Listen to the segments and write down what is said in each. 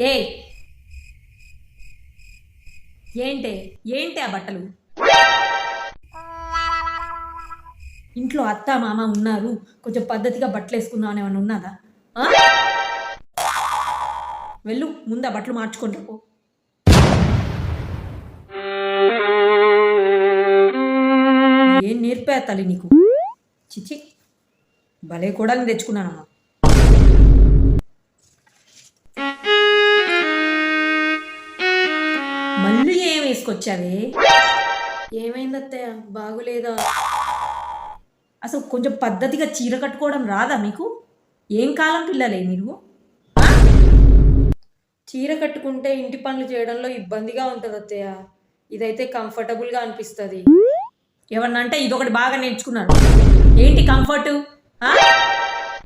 ఏ ఏంటే? ఏంటి ఆ బట్టలు? ఇంట్లో అత్త మామ ఉన్నారు. కొంచెం పద్ధతిగా బట్టలు వేసుకుందాం అని ఏమైనా ఉన్నదా వెళ్ళు ముందు ఆ బట్టలు మార్చుకుంటా పో. ఏం నేర్పా తల్లి నీకు? చిచి భలే కూడా తెచ్చుకున్నానమ్మా. తీసుకొచ్చావే? ఏమైంది అత్తయ్య బాగులేదా? అసలు కొంచెం పద్ధతిగా చీర కట్టుకోవడం రాదా మీకు? ఏం కాలం పిల్లలే మీరు? చీర కట్టుకుంటే ఇంటి పనులు చేయడంలో ఇబ్బందిగా ఉంటుంది అత్తయ్య ఇదైతే కంఫర్టబుల్గా అనిపిస్తుంది. ఏమన్నంటే ఇదొకటి బాగా నేర్చుకున్నాను. ఏంటి కంఫర్ట్?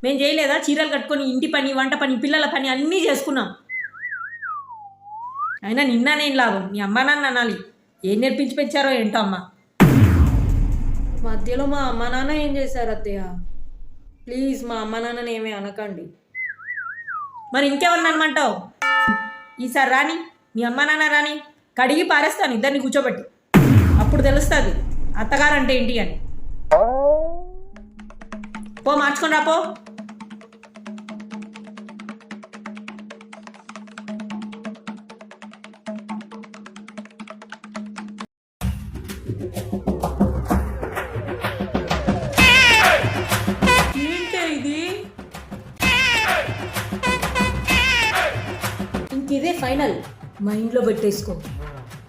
మేము చేయలేదా? చీరలు కట్టుకొని ఇంటి పని వంట పని పిల్లల పని అన్నీ చేసుకున్నాం. అయినా నిన్న నేను లాభం? మీ అమ్మ నాన్న అనాలి. ఏం నేర్పించి పెంచారో ఏంటో అమ్మ? మధ్యలో మా అమ్మ నాన్న ఏం చేశారు అత్తయ్య? ప్లీజ్ మా అమ్మ నాన్నని ఏమీ అనకండి. మరి ఇంకెవరిని అనమంటావు? ఈసారి రాని మీ అమ్మ నాన్న రాని కడిగి పారేస్తాను ఇద్దరిని కూర్చోబెట్టి. అప్పుడు తెలుస్తుంది అత్తగారు అంటే ఏంటి అని. పో మార్చుకొని రా ఏంటే ఇది? ఇంక ఇదే ఫైనల్. మైండ్లో పెట్టేసుకో.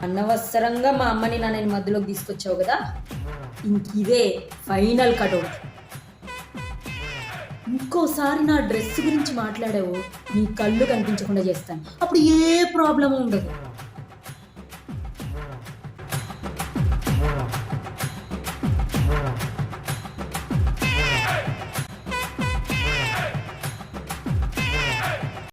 అనవసరంగా మా అమ్మని నాన్నని మధ్యలోకి తీసుకొచ్చావు కదా? ఇంక ఇదే ఫైనల్ కటౌట్. ఇంకోసారి నా డ్రెస్ గురించి మాట్లాడావు నీ కళ్ళు కనిపించకుండా చేస్తాను. అప్పుడు ఏ ప్రాబ్లం ఉండదు.